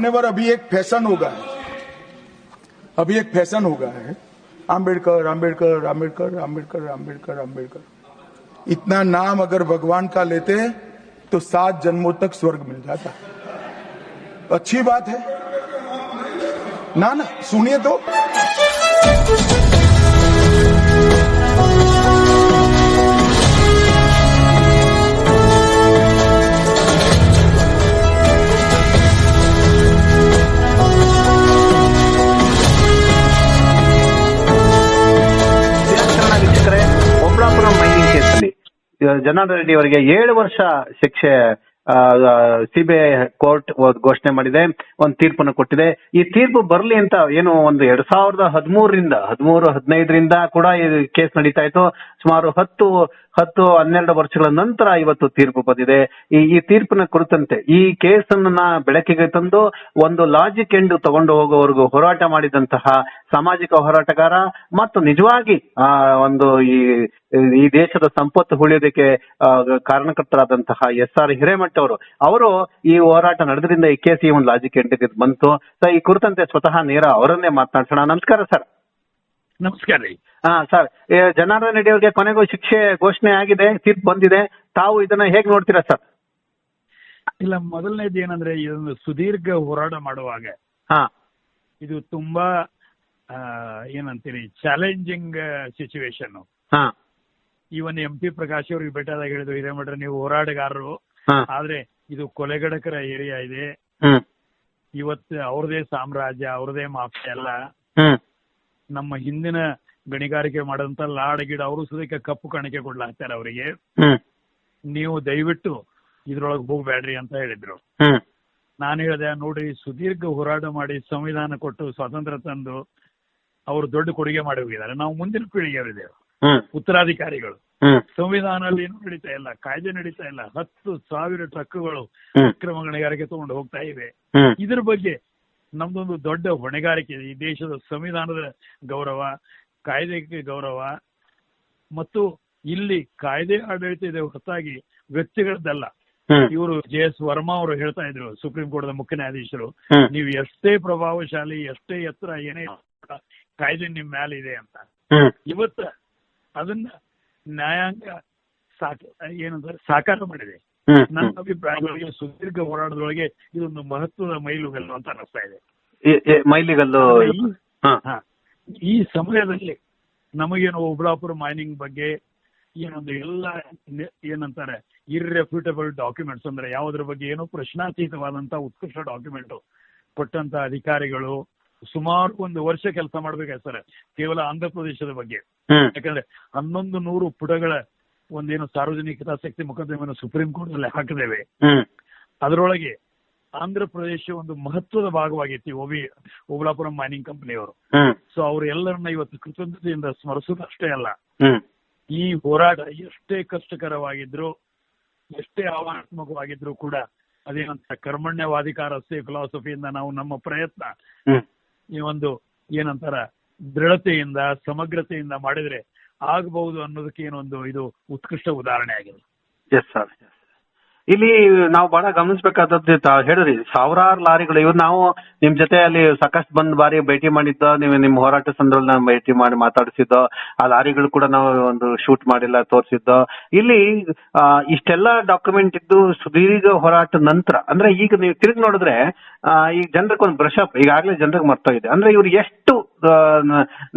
मान्यवर अभी एक फ़ैशन हो गया है अभी एक फ़ैशन हो गया है आम्बेडकर आम्बेडकर आम्बेडकर आम्बेडकर आम्बेडकर आम्बेडकर इतना नाम अगर भगवान का लेते तो सात जन्मों तक स्वर्ग मिल जाता। अच्छी बात है। ना ना, सुनिए तो। ಜನಾರ್ದನ್ ರೆಡ್ಡಿ ಅವರಿಗೆ ಏಳು ವರ್ಷ ಶಿಕ್ಷೆ ಸಿಬಿಐ ಕೋರ್ಟ್ ಘೋಷಣೆ ಮಾಡಿದೆ, ಒಂದು ತೀರ್ಪನ್ನು ಕೊಟ್ಟಿದೆ. ಈ ತೀರ್ಪು ಬರಲಿ ಅಂತ ಏನು ಒಂದು ಎರಡ್ ಸಾವಿರದ ಹದಿಮೂರರಿಂದ, ಹದಿಮೂರು, ಹದಿನೈದರಿಂದ ಕೂಡ ಈ ಕೇಸ್ ನಡೀತಾ ಇತ್ತು. ಸುಮಾರು ಹತ್ತು ಹತ್ತು, ಹನ್ನೆರಡು ವರ್ಷಗಳ ನಂತರ ಇವತ್ತು ತೀರ್ಪು ಬಂದಿದೆ. ಈ ಈ ತೀರ್ಪಿನ ಕುರಿತಂತೆ ಈ ಕೇಸನ್ನ ಬೆಳಕಿಗೆ ತಂದು ಒಂದು ಲಾಜಿಕ್ ಎಂದು ತಗೊಂಡು ಹೋಗುವವರೆಗೂ ಹೋರಾಟ ಮಾಡಿದಂತಹ ಸಾಮಾಜಿಕ ಹೋರಾಟಗಾರ ಮತ್ತು ನಿಜವಾಗಿ, ಆ, ಒಂದು ಈ ಈ ದೇಶದ ಸಂಪತ್ತು ಉಳಿಯೋದಕ್ಕೆ ಕಾರಣಕರ್ತರಾದಂತಹ ಎಸ್ ಆರ್ ಹಿರೇಮಠ ಅವರು ಅವರು ಈ ಹೋರಾಟ ನಡೆದ್ರಿಂದ ಈ ಕೇಸ್ ಈ ಒಂದು ಲಾಜಿಕ್ ಎಂಟಿಗೆ ಬಂತು. ಈ ಕುರಿತಂತೆ ಸ್ವತಃ ನೇರ ಅವರನ್ನೇ ಮಾತನಾಡ್ಸೋಣ. ನಮಸ್ಕಾರ ಸರ್. ನಮಸ್ಕಾರ ರೀ. ಹಾ ಸರ್. ಜನಾರ್ದನ್ ರೆಡ್ಡಿ ಅವರಿಗೆ ಕೊನೆಗೂ ಶಿಕ್ಷೆ ಘೋಷಣೆ ಆಗಿದೆ ತೀರ್ಪು ಬಂದಿದೆ. ತಾವು ಇದನ್ನ ಹೇಗ್ ನೋಡ್ತೀರಾ ಸರ್? ಇಲ್ಲ ಮೊದಲನೇದು ಏನಂದ್ರೆ ಇದೊಂದು ಸುದೀರ್ಘ ಹೋರಾಟ ಮಾಡುವಾಗ ಹಾ. ಇದು ತುಂಬಾ ಆ, ಏನಂತೀರಿ ಚಾಲೆಂಜಿಂಗ್ ಸಿಚುವೇಶನ್ ಹಾ. ಇವನ್ ಎಂ ಪಿ ಪ್ರಕಾಶ್ ಅವ್ರಿಗೆ ಭೇಟಿಯಾದಾಗ ಹೇಳಿದ್ರು ಹಿರೇಮಠ ನೀವು ಹೋರಾಟಗಾರರು. ಹಾ. ಆದ್ರೆ ಇದು ಕೊಲೆಗಡಕರ ಏರಿಯಾ ಇದೆ. ಹ್ಮ್. ಇವತ್ತು ಅವ್ರದೇ ಸಾಮ್ರಾಜ್ಯ ಅವ್ರದೇ ಮಾಫಿಯಾ ಎಲ್ಲ. ಹ್ಮ್. ನಮ್ಮ ಹಿಂದಿನ ಗಣಿಗಾರಿಕೆ ಮಾಡಂತ ಲಾಡ್ ಗಿಡ ಅವರು ಸುದಕ್ಕೆ ಕಪ್ಪು ಕಾಣಿಕೆ ಕೊಡ್ಲಾಗ್ತಾರೆ ಅವರಿಗೆ. ನೀವು ದಯವಿಟ್ಟು ಇದ್ರೊಳಗೆ ಹೋಗ್ಬೇಡ್ರಿ ಅಂತ ಹೇಳಿದ್ರು. ನಾನ್ ಹೇಳಿದೆ ನೋಡ್ರಿ ಸುದೀರ್ಘ ಹೋರಾಟ ಮಾಡಿ ಸಂವಿಧಾನ ಕೊಟ್ಟು ಸ್ವಾತಂತ್ರ್ಯ ತಂದು ಅವರು ದೊಡ್ಡ ಕೊಡುಗೆ ಮಾಡಿ ಹೋಗಿದ್ದಾರೆ. ನಾವು ಮುಂದಿನ ಪೀಳಿಗೆಯವರಿದ್ದೇವೆ. ಉತ್ತರಾಧಿಕಾರಿಗಳು. ಸಂವಿಧಾನ ಅಲ್ಲಿ ಏನು ನಡೀತಾ ಇಲ್ಲ ಕಾಯ್ದೆ ನಡೀತಾ ಇಲ್ಲ. ಹತ್ತು ಸಾವಿರ ಟ್ರಕ್ಗಳು ಅಕ್ರಮ ಗಣಿಗಾರಿಕೆ ತಗೊಂಡು ಹೋಗ್ತಾ ಇವೆ. ಇದ್ರ ಬಗ್ಗೆ ನಮ್ದೊಂದು ದೊಡ್ಡ ಹೊಣೆಗಾರಿಕೆ ಇದೆ. ಈ ದೇಶದ ಸಂವಿಧಾನದ ಗೌರವ ಕಾಯ್ದೆಗೆ ಗೌರವ ಮತ್ತು ಇಲ್ಲಿ ಕಾಯ್ದೆ ಆಡಳಿತ ಇದೆ ಹೊರತಾಗಿ ವ್ಯಕ್ತಿಗಳದ್ದಲ್ಲ. ಇವರು ಜೆ ಎಸ್ ವರ್ಮಾ ಅವರು ಹೇಳ್ತಾ ಇದ್ರು ಸುಪ್ರೀಂ ಕೋರ್ಟ್ ಮುಖ್ಯ ನ್ಯಾಯಾಧೀಶರು ನೀವು ಎಷ್ಟೇ ಪ್ರಭಾವಶಾಲಿ ಎಷ್ಟೇ ಎತ್ತರ ಏನೇ ಕಾಯ್ದೆ ನಿಮ್ ಮ್ಯಾಲ ಇದೆ ಅಂತ. ಇವತ್ತು ಅದನ್ನ ನ್ಯಾಯಾಂಗ ಸಾಕ ಏನಂದ್ರೆ ಸಾಕಾರ ಮಾಡಿದೆ. ನನ್ನ ಅಭಿಪ್ರಾಯಗಳಿಗೆ ಸುದೀರ್ಘ ಹೋರಾಟದೊಳಗೆ ಇದೊಂದು ಮಹತ್ವದ ಮೈಲುಗಲ್ಲು ಅಂತ ಅನಿಸ್ತಾ ಇದೆ. ಮೈಲಿಗಲ್ಲು ಈ- ಸಮಯದಲ್ಲಿ ನಮಗೇನು ಒಬ್ಳಾಪುರ ಮೈನಿಂಗ್ ಬಗ್ಗೆ ಏನೊಂದು ಎಲ್ಲ ಏನಂತಾರೆ ಇರ್ರೆಫ್ಯೂಟಬಲ್ ಡಾಕ್ಯುಮೆಂಟ್ಸ್ ಅಂದ್ರೆ ಯಾವುದ್ರ ಬಗ್ಗೆ ಏನೋ ಪ್ರಶ್ನಾತೀತವಾದಂತ ಉತ್ಕೃಷ್ಟ ಡಾಕ್ಯುಮೆಂಟ್ ಕೊಟ್ಟಂತ ಅಧಿಕಾರಿಗಳು ಸುಮಾರು ಒಂದು ವರ್ಷ ಕೆಲಸ ಮಾಡ್ಬೇಕಾಯ್ತು ಸರ್ ಕೇವಲ ಆಂಧ್ರ ಪ್ರದೇಶದ ಬಗ್ಗೆ ಯಾಕಂದ್ರೆ ಹನ್ನೊಂದು ನೂರು ಪುಟಗಳ ಒಂದೇನು ಸಾರ್ವಜನಿಕ ಹಿತಾಸಕ್ತಿ ಮೊಕದ್ದಮೆಯನ್ನು ಸುಪ್ರೀಂ ಕೋರ್ಟ್ನಲ್ಲಿ ಹಾಕಿದ್ದೇವೆ ಅದರೊಳಗೆ ಆಂಧ್ರ ಪ್ರದೇಶ ಒಂದು ಮಹತ್ವದ ಭಾಗವಾಗಿತ್ತು ಓಬಿ ಓಬಲಾಪುರಂ ಮೈನಿಂಗ್ ಕಂಪನಿಯವರು ಸೊ ಅವರು ಎಲ್ಲರನ್ನ ಇವತ್ತು ಕೃತಜ್ಞತೆಯಿಂದ ಸ್ಮರಿಸೋದು ಅಷ್ಟೇ ಅಲ್ಲ. ಈ ಹೋರಾಟ ಎಷ್ಟೇ ಕಷ್ಟಕರವಾಗಿದ್ರು ಎಷ್ಟೇ ಆಹ್ವಾನಾತ್ಮಕವಾಗಿದ್ರು ಕೂಡ ಅದೇನಂತ ಕರ್ಮಣ್ಯವಾಧಿಕಾರಸ್ಥೆ ಫಿಲಾಸಫಿಯಿಂದ ನಾವು ನಮ್ಮ ಪ್ರಯತ್ನ. ಈ ಒಂದು ಏನಂತಾರ ದೃಢತೆಯಿಂದ ಸಮಗ್ರತೆಯಿಂದ ಮಾಡಿದ್ರೆ ಆಗಬಹುದು ಅನ್ನೋದಕ್ಕೆ ಏನೊಂದು ಇದು ಉತ್ಕೃಷ್ಟ ಉದಾಹರಣೆ ಆಗಿದೆ. ಎಸ್ ಸರ್ ಇಲ್ಲಿ ನಾವು ಬಹಳ ಗಮನಿಸಬೇಕಾದದ್ದು ಹೇಳಿದ್ರಿ, ಸಾವಿರಾರು ಲಾರಿಗಳು. ಇವ್ರು ನಾವು ನಿಮ್ ಜೊತೆ ಅಲ್ಲಿ ಸಾಕಷ್ಟು ಬಂದ್ ಬಾರಿ ಭೇಟಿ ಮಾಡಿದ್ದ, ನೀವು ನಿಮ್ ಹೋರಾಟ ಸಂದರ್ಭದಲ್ಲಿ ಭೇಟಿ ಮಾಡಿ ಮಾತಾಡಿಸಿದ್ದೋ, ಆ ಲಾರಿಗಳು ಕೂಡ ನಾವು ಒಂದು ಶೂಟ್ ಮಾಡಿಲ್ಲ, ತೋರಿಸಿದ್ದೋ. ಇಲ್ಲಿ ಇಷ್ಟೆಲ್ಲ ಡಾಕ್ಯುಮೆಂಟ್ ಇದ್ದು ಸುದೀರ್ಘ ಹೋರಾಟ ನಂತರ, ಅಂದ್ರೆ ಈಗ ನೀವು ತಿರುಗಿ ನೋಡಿದ್ರೆ ಈ ಜನರಿಗೆ ಒಂದು ಬ್ರಷ್ ಅಪ್ ಈಗಾಗಲೇ ಜನರಿಗೆ ಮರ್ತೋಗಿದೆ. ಅಂದ್ರೆ ಇವ್ರು ಎಷ್ಟು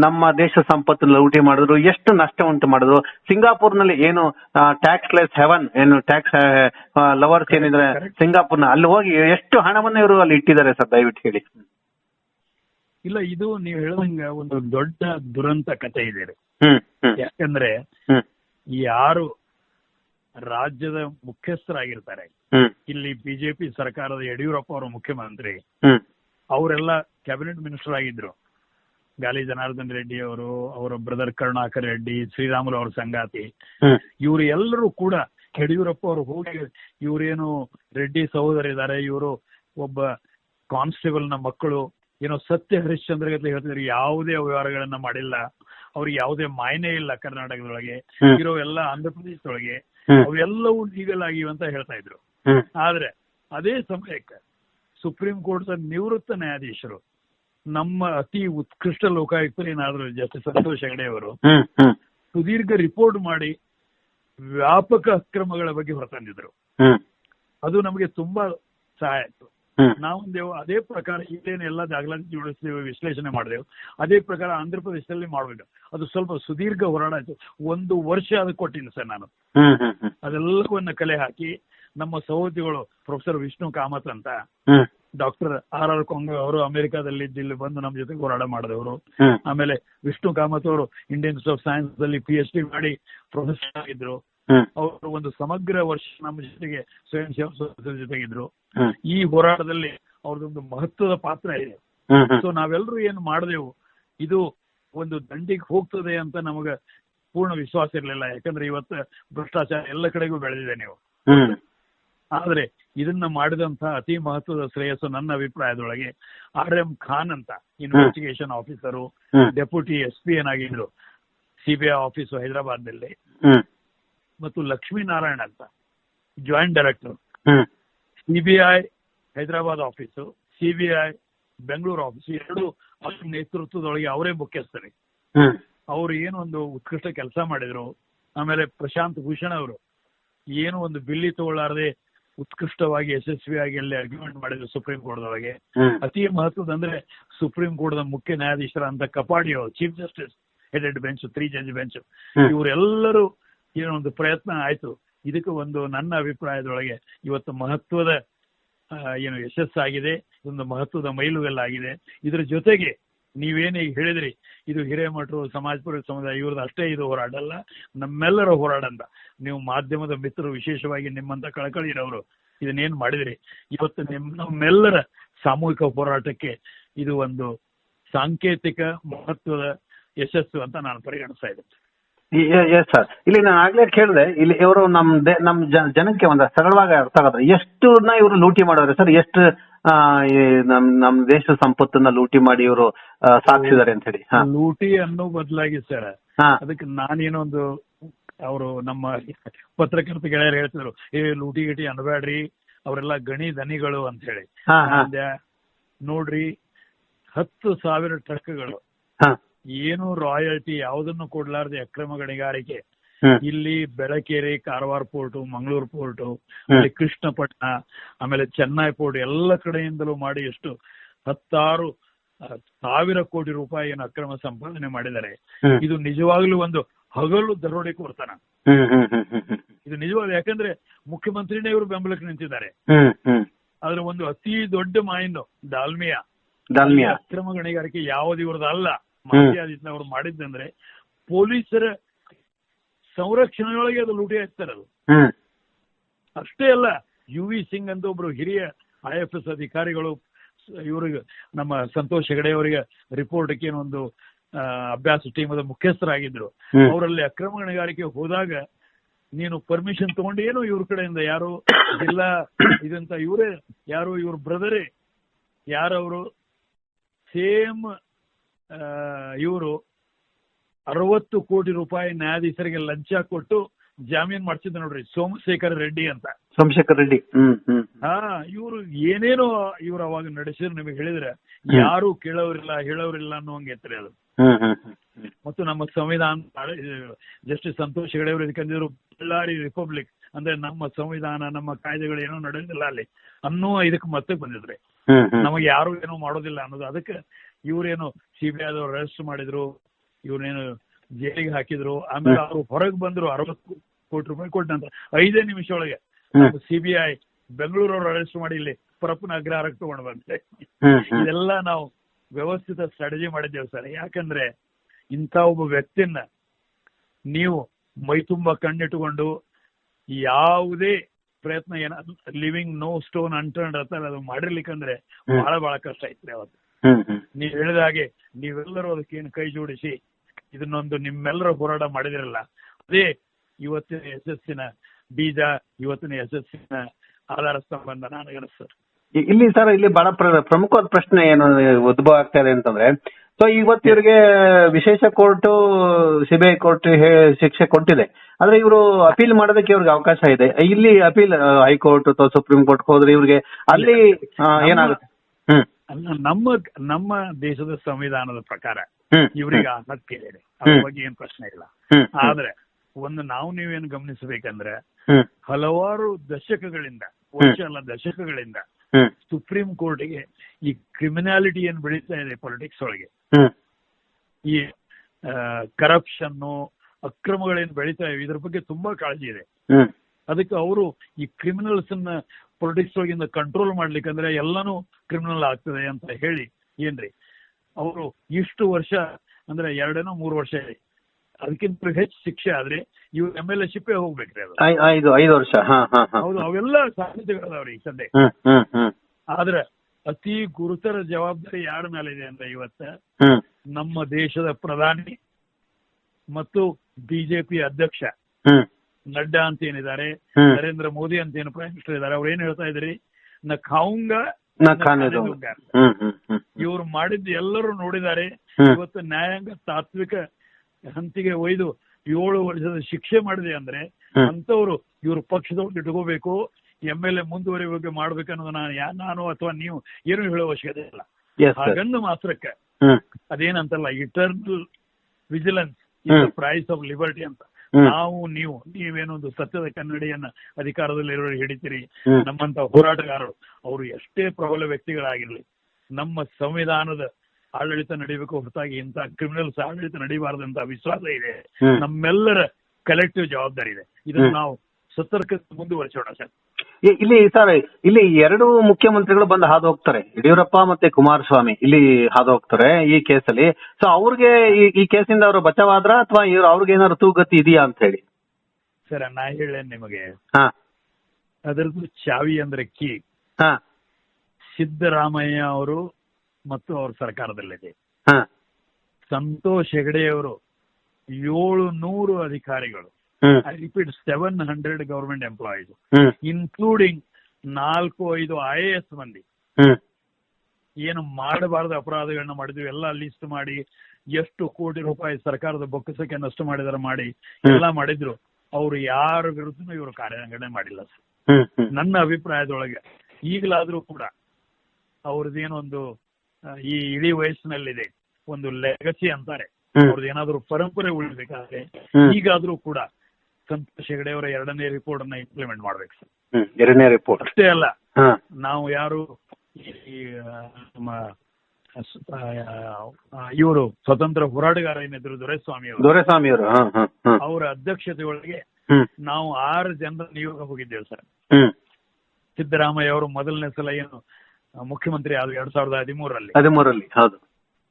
ನಮ್ಮ ದೇಶ ಸಂಪತ್ತು ಲೂಟಿ ಮಾಡಿದ್ರು ಎಷ್ಟು ನಷ್ಟ ಉಂಟು ಮಾಡಿದ್ರು. ಸಿಂಗಾಪುರ್ನಲ್ಲಿ ಏನು ಟ್ಯಾಕ್ಸ್ ಲೆಸ್ ಹೆವನ್ ಏನು ಟ್ಯಾಕ್ಸ್ ಲವರ್ಸ್ ಏನಿದ್ರೆ ಸಿಂಗಾಪುರ್ನ ಅಲ್ಲಿ ಹೋಗಿ ಎಷ್ಟು ಹಣವನ್ನು ಇವರು ಅಲ್ಲಿ ಇಟ್ಟಿದ್ದಾರೆ ಸರ್ ದಯವಿಟ್ಟು ಹೇಳಿ. ಇಲ್ಲ ಇದು ನೀವು ಹೇಳದಂಗ ಒಂದು ದೊಡ್ಡ ದುರಂತ ಕಥೆ ಇದೆ ಯಾಕಂದ್ರೆ ಯಾರು ರಾಜ್ಯದ ಮುಖ್ಯಸ್ಥರಾಗಿರ್ತಾರೆ ಇಲ್ಲಿ ಬಿಜೆಪಿ ಸರ್ಕಾರದ ಯಡಿಯೂರಪ್ಪ ಅವರು ಮುಖ್ಯಮಂತ್ರಿ ಅವರೆಲ್ಲ ಕ್ಯಾಬಿನೆಟ್ ಮಿನಿಸ್ಟರ್ ಆಗಿದ್ರು. ಗಾಲಿ ಜನಾರ್ದನ್ ರೆಡ್ಡಿ ಅವರು ಅವರ ಬ್ರದರ್ ಕರುಣಾಕರ್ ರೆಡ್ಡಿ ಶ್ರೀರಾಮುಲು ಅವ್ರ ಸಂಗಾತಿ ಇವರು ಎಲ್ಲರೂ ಕೂಡ ಯಡಿಯೂರಪ್ಪ ಅವರು ಹೋಗಿ ಇವರೇನು ರೆಡ್ಡಿ ಸಹೋದರ ಇದ್ದಾರೆ ಇವರು ಒಬ್ಬ ಕಾನ್ಸ್ಟೇಬಲ್ನ ಮಕ್ಕಳು ಏನೋ ಸತ್ಯ ಹರಿಶ್ಚಂದ್ರ ಗತಿ ಹೇಳ್ತಿದ್ರು ಯಾವುದೇ ವ್ಯವಹಾರಗಳನ್ನ ಮಾಡಿಲ್ಲ ಅವ್ರಿಗೆ ಯಾವುದೇ ಮಾಯನೆ ಇಲ್ಲ ಕರ್ನಾಟಕದೊಳಗೆ ಇರೋ ಎಲ್ಲ ಆಂಧ್ರ ಪ್ರದೇಶದೊಳಗೆ ಹ್ಮ್. ಅವೆಲ್ಲವೂ ಲೀಗಲ್ ಆಗಿವೆ ಅಂತ ಹೇಳ್ತಾ ಇದ್ರು. ಆದ್ರೆ ಅದೇ ಸಮಯಕ್ಕೆ ಸುಪ್ರೀಂ ಕೋರ್ಟ್ ನಿವೃತ್ತ ನ್ಯಾಯಾಧೀಶರು ನಮ್ಮ ಅತಿ ಉತ್ಕೃಷ್ಟ ಲೋಕಾಯುಕ್ತರೇನಾದ್ರು ಜಸ್ಟಿಸ್ ಸಂತೋಷ್ ಹೆಗಡೆ ಅವರು ಸುದೀರ್ಘ ರಿಪೋರ್ಟ್ ಮಾಡಿ ವ್ಯಾಪಕ ಅಕ್ರಮಗಳ ಬಗ್ಗೆ ಹೊರತಂದಿದ್ರು. ಅದು ನಮಗೆ ತುಂಬಾ ಸಹಾಯ ಆಯ್ತು. ನಾವೊಂದೇವು ಅದೇ ಪ್ರಕಾರ ಇಲ್ಲೇನು ಎಲ್ಲ ದಾಖಲಾತಿ ಜೋಡಿಸ್ತೇವೆ ವಿಶ್ಲೇಷಣೆ ಮಾಡಿದೆವು. ಅದೇ ಪ್ರಕಾರ ಆಂಧ್ರ ಪ್ರದೇಶದಲ್ಲಿ ಮಾಡಬೇಕು. ಅದು ಸ್ವಲ್ಪ ಸುದೀರ್ಘ ಹೋರಾಟ ಆಯ್ತು. ಒಂದು ವರ್ಷ ಅದಕ್ಕೆ ಕೊಟ್ಟಿನಿ ಸರ್ ನಾನು. ಅದೆಲ್ಲವನ್ನ ಕಲೆ ಹಾಕಿ ನಮ್ಮ ಸಹೋದ್ಯೋಗಿಗಳು ಪ್ರೊಫೆಸರ್ ವಿಷ್ಣು ಕಾಮತ್ ಅಂತ ಡಾಕ್ಟರ್ ಆರ್ ಆರ್ ಕೊಂಗ್ ಅವರು ಅಮೆರಿಕಾದಲ್ಲಿ ಇಲ್ಲಿ ಬಂದು ನಮ್ಮ ಜೊತೆ ಹೋರಾಟ ಮಾಡಿದವರು. ಆಮೇಲೆ ವಿಷ್ಣು ಕಾಮತ್ ಅವರು ಇಂಡಿಯನ್ ಆಫ್ ಸೈನ್ಸ್ ಅಲ್ಲಿ ಪಿ ಎಚ್ ಡಿ ಮಾಡಿ ಪ್ರೊಫೆಸರ್ ಆಗಿದ್ರು. ಅವರು ಒಂದು ಸಮಗ್ರ ವರ್ಷ ನಮ್ಮ ಜೊತೆಗೆ ಸ್ವಯಂ ಸೇವಾ ಸಂಸ್ಥೆ ಜೊತೆಗಿದ್ರು ಈ ಹೋರಾಟದಲ್ಲಿ ಅವ್ರದ್ದೊಂದು ಮಹತ್ವದ ಪಾತ್ರ ಇದೆ. ಸೊ ನಾವೆಲ್ಲರೂ ಏನು ಮಾಡಿದೆವು ಇದು ಒಂದು ದಂಡಿಗೆ ಹೋಗ್ತದೆ ಅಂತ ನಮಗ ಪೂರ್ಣ ವಿಶ್ವಾಸ ಇರಲಿಲ್ಲ. ಯಾಕಂದ್ರೆ ಇವತ್ತು ಭ್ರಷ್ಟಾಚಾರ ಎಲ್ಲ ಕಡೆಗೂ ಬೆಳೆದಿದೆ ನೀವು. ಆದ್ರೆ ಇದನ್ನ ಮಾಡಿದಂತ ಅತಿ ಮಹತ್ವದ ಶ್ರೇಯಸ್ಸು ನನ್ನ ಅಭಿಪ್ರಾಯದೊಳಗೆ ಆರ್ ಎಂ ಖಾನ್ ಅಂತ investigation officer deputy S P ಏನಾಗಿದ್ರು CBI office ಹೈದರಾಬಾದ್ನಲ್ಲಿ ಮತ್ತು ಲಕ್ಷ್ಮೀನಾರಾಯಣ ಅಂತ joint director CBI Hyderabad office CBI Bengaluru office ಎರಡು ಅವ್ರ ನೇತೃತ್ವದೊಳಗೆ ಅವರೇ ಮುಖ್ಯಸ್ಥರು. ಅವರು ಏನು ಒಂದು ಉತ್ಕೃಷ್ಟ ಕೆಲಸ ಮಾಡಿದ್ರು ಆಮೇಲೆ ಪ್ರಶಾಂತ್ ಭೂಷಣ್ ಅವರು ಏನು ಒಂದು ಬಿಲ್ಲಿ ತಗೊಳ್ಳಾರದೆ ಉತ್ಕೃಷ್ಟವಾಗಿ ಯಶಸ್ವಿಯಾಗಿ ಅಲ್ಲಿ ಅರ್ಗ್ಯುಮೆಂಟ್ ಮಾಡಿದ್ರು ಸುಪ್ರೀಂ ಕೋರ್ಟ್ದೊಳಗೆ ದೊಳಗೆ. ಅತಿ ಮಹತ್ವದ ಅಂದ್ರೆ ಸುಪ್ರೀಂ ಕೋರ್ಟ್ ಮುಖ್ಯ ನ್ಯಾಯಾಧೀಶರ ಅಂತ ಕಪಾಡಿ ಅವರು chief justice headed bench three judge bench. ಇವರೆಲ್ಲರೂ ಏನೋ ಒಂದು ಪ್ರಯತ್ನ ಆಯ್ತು. ಇದಕ್ಕೆ ಒಂದು ನನ್ನ ಅಭಿಪ್ರಾಯದೊಳಗೆ ಇವತ್ತು ಮಹತ್ವದ ಏನು ಯಶಸ್ಸಾಗಿದೆ ಇದೊಂದು ಮಹತ್ವದ ಮೈಲುಗಲ್ಲಾಗಿದೆ. ಇದರ ಜೊತೆಗೆ ನೀವೇನು ಹೇಳಿದ್ರಿ, ಇದು ಹಿರೇಮಠರು, ಸಮಾಜಪುರ ಸಮುದಾಯ, ಇವ್ರದ್ದು ಅಷ್ಟೇ ಇದು ಹೋರಾಟ ಅಲ್ಲ, ನಮ್ಮೆಲ್ಲರ ಹೋರಾಟ ಅಂತ. ನೀವು ಮಾಧ್ಯಮದ ಮಿತ್ರರು, ವಿಶೇಷವಾಗಿ ನಿಮ್ಮಂತ ಕಳಕಳಿ ಇರೋರು ಇದನ್ನೇನ್ ಮಾಡಿದ್ರಿ? ಇವತ್ತು ನಿಮ್, ನಮ್ಮೆಲ್ಲರ ಸಾಮೂಹಿಕ ಹೋರಾಟಕ್ಕೆ ಇದು ಒಂದು ಸಾಂಕೇತಿಕ ಮಹತ್ವದ ಯಶಸ್ಸು ಅಂತ ನಾನು ಪರಿಗಣಿಸ್ತಾ ಇದ್ದೇನೆ. ಎಸ್ ಸರ್, ಇಲ್ಲಿ ನಾನು ಆಗ್ಲೇ ಕೇಳಿದೆ, ಇಲ್ಲಿ ಇವರು ನಮ್ ನಮ್ ಜನಕ್ಕೆ ಒಂದು ಸರಳವಾಗಿ ಅರ್ಥ ಆಗುತ್ತೆ. ಎಷ್ಟು ಇವರು ಲೂಟಿ ಮಾಡೋರು ಸರ್? ಎಷ್ಟು ಆ, ಈ ನಮ್ ನಮ್ ದೇಶದ ಸಂಪತ್ತನ್ನ ಲೂಟಿ ಮಾಡಿ ಇವರು ಸಾಧಿಸಿದ್ದಾರೆ ಅಂತ ಹೇಳಿ ಲೂಟಿ ಅನ್ನೋ ಬದಲಾಗಿ ಸರ್ ಅದಕ್ಕೆ ನಾನೇನೊಂದು ಅವರು ನಮ್ಮ ಪತ್ರಕರ್ತ ಗೆಳೆಯರು ಹೇಳ್ತಿದ್ರು ಏ ಲೂಟಿ ಗಿಟಿ ಅನ್ಬೇಡ್ರಿ ಅವರೆಲ್ಲ ಗಣಿ ದನಿಗಳು ಅಂತ ಹೇಳಿ ನೋಡ್ರಿ ಹತ್ತು ಸಾವಿರ ಟ್ರಕ್ಗಳು ಏನು ರಾಯಲ್ಟಿ ಯಾವುದನ್ನು ಕೊಡ್ಲಾರ್ದೆ ಅಕ್ರಮ ಗಣಿಗಾರಿಕೆ. ಇಲ್ಲಿ ಬೆಳಕೇರಿ ಕಾರವಾರ ಪೋರ್ಟು ಮಂಗಳೂರು ಪೋರ್ಟು. ಅಲ್ಲಿ ಕೃಷ್ಣಪಟ್ಟಣ ಆಮೇಲೆ ಚೆನ್ನೈ ಪೋರ್ಟ್ ಎಲ್ಲ ಕಡೆಯಿಂದಲೂ ಮಾಡಿ ಎಷ್ಟು ಹತ್ತಾರು ಸಾವಿರ ಕೋಟಿ ರೂಪಾಯಿ ಏನು ಅಕ್ರಮ ಸಂಪಾದನೆ ಮಾಡಿದ್ದಾರೆ. ಇದು ನಿಜವಾಗ್ಲೂ ಒಂದು ಹಗಲು ದರೋಡೆ ಕೊಡ್ತಾನ. ಇದು ನಿಜವಾಗ್ಲೂ ಯಾಕಂದ್ರೆ ಮುಖ್ಯಮಂತ್ರಿನೇ ಇವರು ಬೆಂಬಲಕ್ಕೆ ನಿಂತಿದ್ದಾರೆ. ಆದ್ರೆ ಒಂದು ಅತಿ ದೊಡ್ಡ ಮಾಯಿನ್ನು ಡಾಲ್ಮಿಯಾ. ದಾಲ್ಮಿಯಾ ಅಕ್ರಮ ಗಣಿಗಾರಿಕೆ ಯಾವ್ದು ಇವ್ರದ್ದು ಅಲ್ಲ ಮಾಹಿತಿ ಅವ್ರು ಮಾಡಿದ್ದಂದ್ರೆ ಪೊಲೀಸರ ಸಂರಕ್ಷಣೆಯೊಳಗೆ ಅದು ಲೂಟಿ ಹಾಕ್ತಾರೆ ಅದು. ಅಷ್ಟೇ ಅಲ್ಲ ಯು ವಿ ಸಿಂಗ್ ಅಂತ ಒಬ್ರು ಹಿರಿಯ ಐ ಎಫ್ ಎಸ್ ಅಧಿಕಾರಿಗಳು ಇವರಿಗೆ ನಮ್ಮ ಸಂತೋಷ್ ಹೆಗಡೆ ಅವರಿಗೆ ರಿಪೋರ್ಟ್ಗೆ ಒಂದು ಅಭ್ಯಾಸ ಟೀಮದ ಮುಖ್ಯಸ್ಥರಾಗಿದ್ರು. ಅವರಲ್ಲಿ ಅಕ್ರಮ ಗಣಿಗಾರಿಕೆ ಹೋದಾಗ ನೀನು ಪರ್ಮಿಷನ್ ತಗೊಂಡು ಏನು ಇವ್ರ ಕಡೆಯಿಂದ? ಯಾರು ಜಿಲ್ಲಾ ಇದಂತ ಇವರೇ ಯಾರು ಇವ್ರ ಬ್ರದರೇ ಯಾರವರು? ಸೇಮ್ ಇವರು ಅರವತ್ತು ಕೋಟಿ ರೂಪಾಯಿ ನ್ಯಾಯಾಧೀಶರಿಗೆ ಲಂಚ ಕೊಟ್ಟು ಜಾಮೀನ್ ಮಾಡಿಸಿದ್ರು ನೋಡ್ರಿ ಸೋಮಶೇಖರ್ ರೆಡ್ಡಿ ಅಂತ. ಸೋಮಶೇಖರ್ ರೆಡ್ಡಿ. ಹಾ ಇವರು ಏನೇನೋ ಇವ್ರು ಅವಾಗ ನಡೆಸಿದ್ರು ನಿಮಗೆ ಹೇಳಿದ್ರೆ ಯಾರು ಕೇಳೋರಿಲ್ಲ ಹೇಳೋರಿಲ್ಲ ಅನ್ನೋಂಗೆ ಎತ್ತರಿ ಅದು. ಮತ್ತು ನಮ್ಮ ಸಂವಿಧಾನ ಜಸ್ಟಿಸ್ ಸಂತೋಷ್ ಹೆಗಡೆ ಅವರು ಇದಕ್ಕಂದಿದ್ರು ಬಳ್ಳಾರಿ ರಿಪಬ್ಲಿಕ್ ಅಂದ್ರೆ ನಮ್ಮ ಸಂವಿಧಾನ ನಮ್ಮ ಕಾಯ್ದೆಗಳು ಏನೋ ನಡೆಯೋದಿಲ್ಲ ಅಲ್ಲಿ ಅನ್ನೋ ಇದಕ್ಕೆ ಮತ್ತೆ ಬಂದಿದ್ರೆ. ನಮಗೆ ಯಾರು ಏನೋ ಮಾಡೋದಿಲ್ಲ ಅನ್ನೋದು. ಅದಕ್ಕೆ ಇವ್ರೇನು ಸಿಬಿಐ ಅದು ಅರೆಸ್ಟ್ ಮಾಡಿದ್ರು ಇವ್ರನ್ನೇನು ಜೈಲಿಗೆ ಹಾಕಿದ್ರು ಆಮೇಲೆ ಅವರು ಹೊರಗೆ ಬಂದ್ರು ಅರವತ್ತು ಕೋಟಿ ರೂಪಾಯಿ ಕೊಟ್ಟಂತ ಐದೇ ನಿಮಿಷ ಒಳಗೆ. ಸಿಬಿಐ ಬೆಂಗಳೂರವ್ರು ಅರೆಸ್ಟ್ ಮಾಡಿ ಇಲ್ಲಿ ಪರಪ್ಪನ ಅಗ್ರಹಾರಕ್ಕೆ ತಗೊಂಡು ಬಂದೆ. ಹ್ಮ್ ಹ್ಮ್. ಇದೆಲ್ಲ ನಾವು ವ್ಯವಸ್ಥಿತ ಸ್ಟ್ರಾಟಜಿ ಮಾಡಿದ್ದೇವೆ ಸರ್. ಯಾಕಂದ್ರೆ ಇಂಥ ಒಬ್ಬ ವ್ಯಕ್ತಿಯನ್ನ ನೀವು ಮೈ ತುಂಬ ಕಣ್ಣಿಟ್ಟುಕೊಂಡು ಯಾವುದೇ ಪ್ರಯತ್ನ ಏನ ಲಿವಿಂಗ್ ನೋ ಸ್ಟೋನ್ ಅಂಟರ್ಡ್ ಅಂತಾರೆ ಅದು ಮಾಡಿರ್ಲಿಕ್ಕಂದ್ರೆ. ಬಹಳ ಬಹಳ ಕಷ್ಟ ಐತ್ರಿ ಅವತ್ತು. ನೀವು ಹೇಳಿದ ಹಾಗೆ ನೀವೆಲ್ಲರೂ ಅದಕ್ಕೇನು ಕೈ ಜೋಡಿಸಿ ಇದನ್ನೊಂದು ನಿಮ್ಮೆಲ್ಲರ ಹೋರಾಟ ಮಾಡಿದಿರಲ್ಲ. ಅದೇ ಇವತ್ತಿನ ಯಶಸ್ಸಿನ ಬೀಜ ಇವತ್ತಿನ ಯಶಸ್ಸಿನ ಆಧಾರ ಸಂಬಂಧ ಅಂತ ನಾನು ಸರ್. ಇಲ್ಲಿ ಸರ್ ಇಲ್ಲಿ ಬಹಳ ಪ್ರ- ಪ್ರಮುಖವಾದ ಪ್ರಶ್ನೆ ಏನು ಉದ್ಭವ ಆಗ್ತಾ ಇದೆ ಅಂತಂದ್ರೆ ಸೊ ಇವತ್ತು ಇವರಿಗೆ ವಿಶೇಷ ಕೋರ್ಟ್ ಸಿಬಿಐ ಕೋರ್ಟ್ ಶಿಕ್ಷೆ ಕೊಟ್ಟಿದೆ. ಆದ್ರೆ ಇವರು ಅಪೀಲ್ ಮಾಡೋದಕ್ಕೆ ಇವ್ರಿಗೆ ಅವಕಾಶ ಇದೆ. ಇಲ್ಲಿ ಅಪೀಲ್ ಹೈಕೋರ್ಟ್ ಅಥವಾ ಸುಪ್ರೀಂ ಕೋರ್ಟ್ ಹೋದ್ರೆ ಇವ್ರಿಗೆ ಅಲ್ಲಿ ಏನಾಗುತ್ತೆ? ನಮ್ಮ ನಮ್ಮ ದೇಶದ ಸಂವಿಧಾನದ ಪ್ರಕಾರ ಇವರಿಗೆ ಆ ಕೇಳಿದೆ ಅದ್ರ. ಬಗ್ಗೆ ಏನ್ ಪ್ರಶ್ನೆ ಇಲ್ಲ. ಆದ್ರೆ ಒಂದು ನಾವು ನೀವೇನು ಗಮನಿಸಬೇಕಂದ್ರೆ ಹಲವಾರು ದಶಕಗಳಿಂದ ವರ್ಷ ಅಲ್ಲ ದಶಕಗಳಿಂದ ಸುಪ್ರೀಂ ಕೋರ್ಟ್ಗೆ ಈ ಕ್ರಿಮಿನಾಲಿಟಿ ಏನ್ ಬೆಳೀತಾ ಇದೆ ಪೊಲಿಟಿಕ್ಸ್ ಒಳಗೆ ಈ ಕರಪ್ಷನ್ ಅಕ್ರಮಗಳೇನು ಬೆಳೀತಾ ಇವೆ ಇದ್ರ ಬಗ್ಗೆ ತುಂಬಾ ಕಾಳಜಿ ಇದೆ. ಅದಕ್ಕೆ ಅವರು ಈ ಕ್ರಿಮಿನಲ್ಸ್ ಅನ್ನ ಪೊಲಿಟಿಕ್ಸ್ ಒಳಗಿಂದ ಕಂಟ್ರೋಲ್ ಮಾಡ್ಲಿಕ್ಕೆ ಅಂದ್ರೆ ಎಲ್ಲಾನು ಕ್ರಿಮಿನಲ್ ಆಗ್ತದೆ ಅಂತ ಹೇಳಿ ಏನ್ರಿ? ಅವರು ಇಷ್ಟು ವರ್ಷ ಅಂದ್ರೆ ಎರಡೇನೋ ಮೂರು ವರ್ಷ ಅದಕ್ಕಿಂತ ಹೆಚ್ಚು ಶಿಕ್ಷೆ ಆದ್ರೆ ಇವ್ ಎಂ ಎಲ್ ಎ ಶಿಪ್ಪೆ ಹೋಗ್ಬೇಕ್ರಿ ಅದು. ಐದು ಐದು ವರ್ಷ. ಹೌದು ಅವೆಲ್ಲ ಸಾಧ್ಯತೆಗಳದಾವ್ರಿ ಸದ್ಯ. ಆದ್ರೆ ಅತಿ ಗುರುತರ ಜವಾಬ್ದಾರಿ ಯಾರ ಇದೆ ಅಂದ್ರೆ ಇವತ್ತ ನಮ್ಮ ದೇಶದ ಪ್ರಧಾನಿ ಮತ್ತು ಬಿಜೆಪಿ ಅಧ್ಯಕ್ಷ ನಡ್ಡಾ ಅಂತ ಏನಿದ್ದಾರೆ ನರೇಂದ್ರ ಮೋದಿ ಅಂತ ಏನು ಪ್ರೈಮ್ ಮಿನಿಸ್ಟರ್ ಇದ್ದಾರೆ ಅವ್ರು ಏನ್ ಹೇಳ್ತಾ ಇದ್ರಿ ನ ಖಾਉਂಗ ಇವ್ರು ಮಾಡಿದ್ದು ಎಲ್ಲರೂ ನೋಡಿದ್ದಾರೆ. ಇವತ್ತು ನ್ಯಾಯಾಂಗ ತಾತ್ವಿಕ ಹಂತಿಗೆ ಒಯ್ದು ಏಳು ವರ್ಷದ ಶಿಕ್ಷೆ ಮಾಡಿದೆ ಅಂದ್ರೆ. ಅಂತವ್ರು ಇವ್ರ ಪಕ್ಷದವ್ರು ಇಟ್ಕೋಬೇಕು ಎಂ ಎಲ್ ಎ ಮುಂದುವರಿಯುವಾಗ ಮಾಡ್ಬೇಕನ್ನೋದು ನಾನು ಯಾ ನಾನು ಅಥವಾ ನೀವು ಏನು ಹೇಳೋ ಅವಶ್ಯಕತೆ ಇಲ್ಲ. ಹಾಗಂದು ಮಾತ್ರಕ್ಕೆ ಅದೇನಂತಲ್ಲ eternal vigilance. Price of liberty ಅಂತ. ನಾವು ನೀವು ನೀವೇನೊಂದು ಸತ್ಯದ ಕನ್ನಡಿಯನ್ನ ಅಧಿಕಾರದಲ್ಲಿ ಇರೋ ಹಿಡಿತೀರಿ. ನಮ್ಮಂತ ಹೋರಾಟಗಾರರು ಅವರು ಎಷ್ಟೇ ಪ್ರಬಲ ವ್ಯಕ್ತಿಗಳಾಗಿರ್ಲಿ ನಮ್ಮ ಸಂವಿಧಾನದ ಆಡಳಿತ ನಡೀಬೇಕು ಹೊರತಾಗಿ ಇಂಥ ಕ್ರಿಮಿನಲ್ಸ್ ಆಡಳಿತ ನಡೀಬಾರದಂತ ವಿಶ್ವಾಸ ಇದೆ. ನಮ್ಮೆಲ್ಲರ ಕಲೆಕ್ಟಿವ್ ಜವಾಬ್ದಾರಿ ಇದೆ ಇದನ್ನು. ನಾವು ಸತರ್ಕ ಮುಂದುವರಿಸೋಣ ಸರ್ ಇಲ್ಲಿ ಸರ್ ಇಲ್ಲಿ ಎರಡು ಮುಖ್ಯಮಂತ್ರಿಗಳು ಬಂದು ಹಾದು ಹೋಗ್ತಾರೆ. ಯಡಿಯೂರಪ್ಪ ಮತ್ತೆ ಕುಮಾರಸ್ವಾಮಿ ಇಲ್ಲಿ ಹಾದು ಹೋಗ್ತಾರೆ ಈ ಕೇಸಲ್ಲಿ. ಸೊ ಅವ್ರಿಗೆ ಈ ಈ ಕೇಸಿಂದ ಅವರು ಬಚಾವಾದ್ರ ಅಥವಾ ಇವ್ರು ಅವ್ರಿಗೆ ಏನಾದ್ರು ತೂಗತಿ ಇದೆಯಾ ಅಂತ ಹೇಳಿ? ಸರ್ ನಾ ಹೇಳೇನ್ ನಿಮಗೆ. ಹಾ. ಅದರದ್ದು ಚಾವಿ ಅಂದ್ರೆ ಕೀ. ಹಾ. ಸಿದ್ದರಾಮಯ್ಯ ಅವರು ಮತ್ತು ಅವ್ರ ಸರ್ಕಾರದಲ್ಲಿದೆ. ಹಾ. ಸಂತೋಷ್ ಹೆಗಡೆ ಅವರು ಏಳು ನೂರು ಅಧಿಕಾರಿಗಳು. I repeat seven hundred government employees including ನಾಲ್ಕು ಐದು ಐ ಎ ಎಸ್ ಮಂದಿ. ಏನು ಮಾಡಬಾರದು ಅಪರಾಧಗಳನ್ನ ಮಾಡಿದ್ವಿ ಎಲ್ಲ ಲಿಸ್ಟ್ ಮಾಡಿ ಎಷ್ಟು ಕೋಟಿ ರೂಪಾಯಿ ಸರ್ಕಾರದ ಬೊಕ್ಕಸಕ್ಕೆ ನಷ್ಟ ಮಾಡಿದಾರೆ ಮಾಡಿ. ಎಲ್ಲ ಮಾಡಿದ್ರು. ಅವ್ರು ಯಾರ ವಿರುದ್ಧನೂ ಇವರು ಕಾರ್ಯಾಂಗಣೆ ಮಾಡಿಲ್ಲ ಸರ್. ನನ್ನ ಅಭಿಪ್ರಾಯದೊಳಗೆ ಈಗಲಾದ್ರೂ ಕೂಡ ಅವ್ರದ್ದೇನೊಂದು ಒಂದು ಈ ಇಡೀ ವಯಸ್ಸಿನಲ್ಲಿದೆ ಒಂದು ಲೆಗಸಿ ಅಂತಾರೆ. ಅವ್ರದ್ದು ಏನಾದ್ರು ಪರಂಪರೆ ಉಳಿಬೇಕಾದ್ರೆ. ಈಗಾದ್ರೂ ಕೂಡ ಸಂತೋಷ್ ಹೆಗಡೆ ಅವರ ಎರಡನೇ ರಿಪೋರ್ಟ್ ಅನ್ನ ಇಂಪ್ಲಿಮೆಂಟ್ ಮಾಡ್ಬೇಕು ಸರ್ ಎರಡನೇ ರಿಪೋರ್ಟ್ ಅಷ್ಟೇ ಅಲ್ಲ ನಾವು ಯಾರು ನಮ್ಮ ಇವರು ಸ್ವತಂತ್ರ ಹೋರಾಟಗಾರ ಏನಿದ್ರು ದೊರೆಸ್ವಾಮಿ ಅವರು. ದೊರೆಸ್ವಾಮಿ ಅವರು ಅವರ ಅಧ್ಯಕ್ಷತೆ ಒಳಗೆ ನಾವು ಆರು ಜನರ ನಿಯೋಗ ಹೋಗಿದ್ದೇವೆ ಸರ್ ಸಿದ್ದರಾಮಯ್ಯ ಅವರು ಮೊದಲನೇ ಸಲ ಏನು ಮುಖ್ಯಮಂತ್ರಿ ಆದ್ರು ಎರಡ್ ಸಾವಿರದ ಹದಿಮೂರರಲ್ಲಿ. ಹದಿಮೂರಲ್ಲಿ ಹೌದು.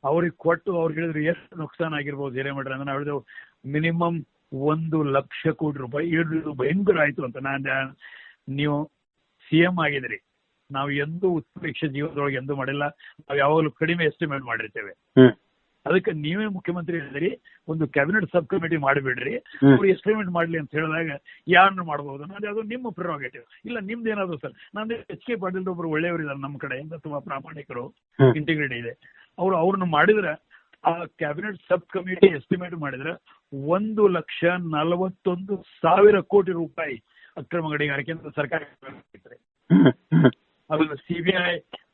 ಅವ್ರಿಗೆ ಕೊಟ್ಟು ಅವ್ರು ಹೇಳಿದ್ರು ಎಷ್ಟು ನುಕ್ಸಾನ್ ಆಗಿರ್ಬೋದು ಹಿರೇಮಠ ಅಂದ್ರೆ ನಾವು ಮಿನಿಮಮ್ ಒಂದು ಲಕ್ಷ ಕೋಟಿ ರೂಪಾಯಿ ಇದು ಭಯಂಕರ ಆಯ್ತು ಅಂತ ನಾನು ನೀವು ಸಿ ಎಂ ಆಗಿದ್ರಿ ನಾವು ಎಂದೂ ಉತ್ಪ್ರೇಕ್ಷ ಜೀವನದೊಳಗೆ ಎಂದೂ ಮಾಡಿಲ್ಲ. ನಾವು ಯಾವಾಗಲೂ ಕಡಿಮೆ ಎಸ್ಟಿಮೇಟ್ ಮಾಡಿರ್ತೇವೆ. ಅದಕ್ಕೆ ನೀವೇ ಮುಖ್ಯಮಂತ್ರಿ ಹೇಳಿದ್ರಿ ಒಂದು ಕ್ಯಾಬಿನೆಟ್ ಸಬ್ ಕಮಿಟಿ ಮಾಡಿಬಿಡ್ರಿ. ಅವ್ರು ಎಸ್ಟಿಮೇಟ್ ಮಾಡ್ಲಿ ಅಂತ ಹೇಳಿದಾಗ ಯಾರನ್ನು ಮಾಡಬಹುದು ನಾನು ಅದು ನಿಮ್ಮ ಪ್ರಿರೋಗೇಟಿವ್ ಇಲ್ಲ ನಿಮ್ದು ಏನಾದ್ರು ಸರ್. ನಾನು ಎಚ್ ಕೆ ಪಾಟೀಲ್ ಒಬ್ರು ಒಳ್ಳೆಯವರು ಇದ್ದಾರೆ ನಮ್ಮ ಕಡೆಯಿಂದ ತುಂಬಾ ಪ್ರಾಮಾಣಿಕರು. ಇಂಟಿಗ್ರಿಟಿ ಇದೆ. ಅವ್ರು ಅವ್ರನ್ನ ಮಾಡಿದ್ರೆ ಆ ಕ್ಯಾಬಿನೆಟ್ ಸಬ್ ಕಮಿಟಿ ಎಸ್ಟಿಮೇಟ್ ಮಾಡಿದ್ರೆ ಒಂದು ಲಕ್ಷ ನಲವತ್ತೊಂದು ಸಾವಿರ ಕೋಟಿ ರೂಪಾಯಿ ಅಕ್ರಮ ಗಣಿಗಾರಿಕೆ ಅಂತ ಸರ್ಕಾರ ಅದನ್ನು ಸಿಬಿಐ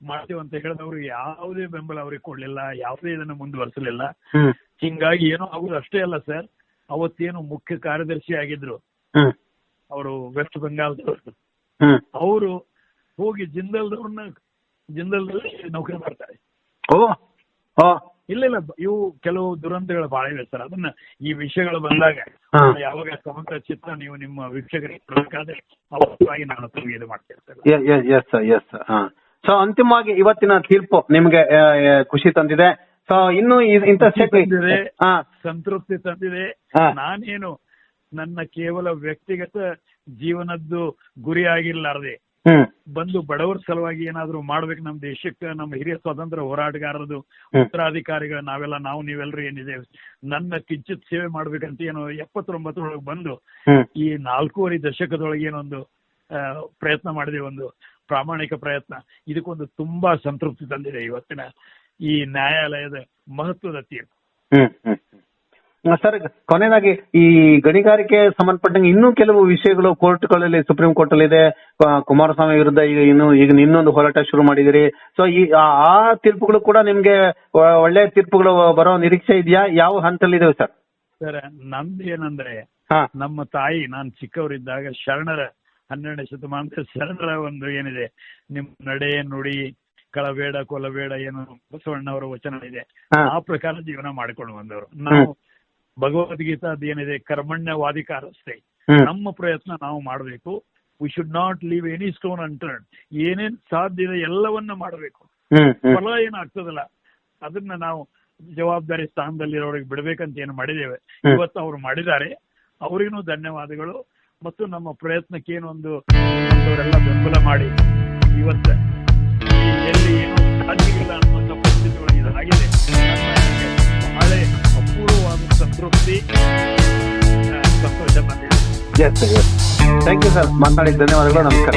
ಮಾಡ್ತೀವಿ ಅಂತ ಹೇಳಿದವರು ಯಾವುದೇ ಬೆಂಬಲ ಅವ್ರಿಗೆ ಕೊಡ್ಲಿಲ್ಲ, ಯಾವುದೇ ಇದನ್ನ ಮುಂದುವರಿಸಲಿಲ್ಲ. ಹಿಂಗಾಗಿ ಏನೋ ಆಗುದು ಅಷ್ಟೇ ಅಲ್ಲ ಸರ್ ಅವತ್ತೇನು ಮುಖ್ಯ ಕಾರ್ಯದರ್ಶಿ ಆಗಿದ್ರು. ಅವರು ವೆಸ್ಟ್ ಬೆಂಗಾಲ್ದವರು ಅವರು ಹೋಗಿ ಜಿಂದಲ್ದವ್ರನ್ನ, ಜಿಂದಲ್ದಲ್ಲಿ ನೌಕರಿ ಮಾಡ್ತಾರೆ. ಇಲ್ಲ ಇಲ್ಲ. ಇವು ಕೆಲವು ದುರಂತಗಳು ಬಹಳ ಇವೆ ಸರ್. ಅದನ್ನ ಈ ವಿಷಯಗಳು ಬಂದಾಗ. ಯಾವಾಗ ಸಮಗ್ರ ಚಿತ್ರ ನೀವು ನಿಮ್ಮ ವೀಕ್ಷಕರಿಗೆ ಕೊಡಬೇಕಾದ್ರೆ ಅವಶ್ಯವಾಗಿ ನಾನು ತಮಗೆ ಇದು ಮಾಡ್ತೇನೆ ಸೊ ಅಂತಿಮವಾಗಿ ಇವತ್ತಿನ ತೀರ್ಪು ನಿಮ್ಗೆ ಖುಷಿ ತಂದಿದೆ. ಸೊ ಇನ್ನು ಇಂಥ ತಂದಿದೆ. ಸಂತೃಪ್ತಿ ತಂದಿದೆ. ನಾನೇನು ನನ್ನ ಕೇವಲ ವ್ಯಕ್ತಿಗತ ಜೀವನದ್ದು ಗುರಿ ಆಗಿರ್ಲಾರ್ದೆ ಬಂದು ಬಡವರ ಸಲುವಾಗಿ ಏನಾದ್ರು ಮಾಡ್ಬೇಕು ನಮ್ಮ ದೇಶಕ್ಕೆ ನಮ್ಮ ಹಿರಿಯ ಸ್ವಾತಂತ್ರ್ಯ ಹೋರಾಟಗಾರರದು. ಉತ್ತರಾಧಿಕಾರಿಗಳು ನಾವೆಲ್ಲ ನಾವು ನೀವೆಲ್ಲರೂ ಏನಿದೆ ನನ್ನ ಕಿಂಚಿತ್ ಸೇವೆ ಮಾಡ್ಬೇಕಂತ ಏನು ಎಪ್ಪತ್ತೊಂಬತ್ತರೊಳಗೆ ಬಂದು ಈ ನಾಲ್ಕೂವರೆ ದಶಕದೊಳಗೆ ಏನೊಂದು ಪ್ರಯತ್ನ ಮಾಡಿದೆ ಒಂದು ಪ್ರಾಮಾಣಿಕ ಪ್ರಯತ್ನ. ಇದಕ್ಕೊಂದು ತುಂಬಾ ಸಂತೃಪ್ತಿ ತಂದಿದೆ ಇವತ್ತಿನ ಈ ನ್ಯಾಯಾಲಯದ ಮಹತ್ವದ ತೀರ್ಪು. ಸರ್ ಕೊನೆಯದಾಗಿ ಈ ಗಣಿಗಾರಿಕೆ ಸಂಬಂಧಪಟ್ಟಂಗೆ ಇನ್ನೂ ಕೆಲವು ವಿಷಯಗಳು ಕೋರ್ಟ್ಗಳಲ್ಲಿ ಸುಪ್ರೀಂ ಕೋರ್ಟ್ ಅಲ್ಲಿ ಇದೆ ಕುಮಾರಸ್ವಾಮಿ ವಿರುದ್ಧ ಈಗ ಇನ್ನು ಈಗ ಇನ್ನೊಂದು ಹೋರಾಟ ಶುರು ಮಾಡಿದಿರಿ ಸೊ ಈ ಆ- ತೀರ್ಪುಗಳು ಕೂಡ ನಿಮ್ಗೆ ಒಳ್ಳೆ ತೀರ್ಪುಗಳು ಬರೋ ನಿರೀಕ್ಷೆ ಇದೆಯಾ? ಯಾವ ಹಂತದಲ್ಲಿ ಸರ್? ಸರ್ ನಮ್ದು ಏನಂದ್ರೆ ಹಾ. ನಮ್ಮ ತಾಯಿ ನಾನು ಚಿಕ್ಕವರಿದ್ದಾಗ ಶರಣರ ಹನ್ನೆರಡನೇ ಶತಮಾನದ ಶರಣರ ಒಂದು ಏನಿದೆ ನಿಮ್ ನಡೆ ನುಡಿ ಕಳಬೇಡ ಕೊಲಬೇಡ ಏನು ಬಸವಣ್ಣವರ ವಚನ ಇದೆ ಆ ಪ್ರಕಾರ ಜೀವನ ಮಾಡ್ಕೊಂಡು ಬಂದವರು. ನಾವು ಭಗವದ್ಗೀತಾದ ಏನಿದೆ ಕರ್ಮಣ್ಯವಾದಿಕಾರಸ್ಥೆ ನಮ್ಮ ಪ್ರಯತ್ನ ನಾವು ಮಾಡಬೇಕು. We should not leave any stone unturned ಏನೇನ್ ಸಾಧ್ಯ ಇದೆ ಎಲ್ಲವನ್ನ ಮಾಡಬೇಕು. ಫಲ ಏನಾಗ್ತದಲ್ಲ ಅದನ್ನ ನಾವು ಜವಾಬ್ದಾರಿ ಸ್ಥಾನದಲ್ಲಿರೋರಿಗೆ ಬಿಡಬೇಕಂತ ಏನು ಮಾಡಿದ್ದೇವೆ. ಇವತ್ತು ಅವರು ಮಾಡಿದ್ದಾರೆ. ಅವರಿಗೂ ಧನ್ಯವಾದಗಳು. ಮತ್ತು ನಮ್ಮ ಪ್ರಯತ್ನಕ್ಕೆ ಏನೊಂದು ಅವರೆಲ್ಲ ಬೆಂಬಲ ಮಾಡಿ ಇವತ್ತು. ಥ್ಯಾಂಕ್ ಯು ಸರ್ ಮಾತನಾಡಿದ ಧನ್ಯವಾದಗಳು ನಮಸ್ಕಾರ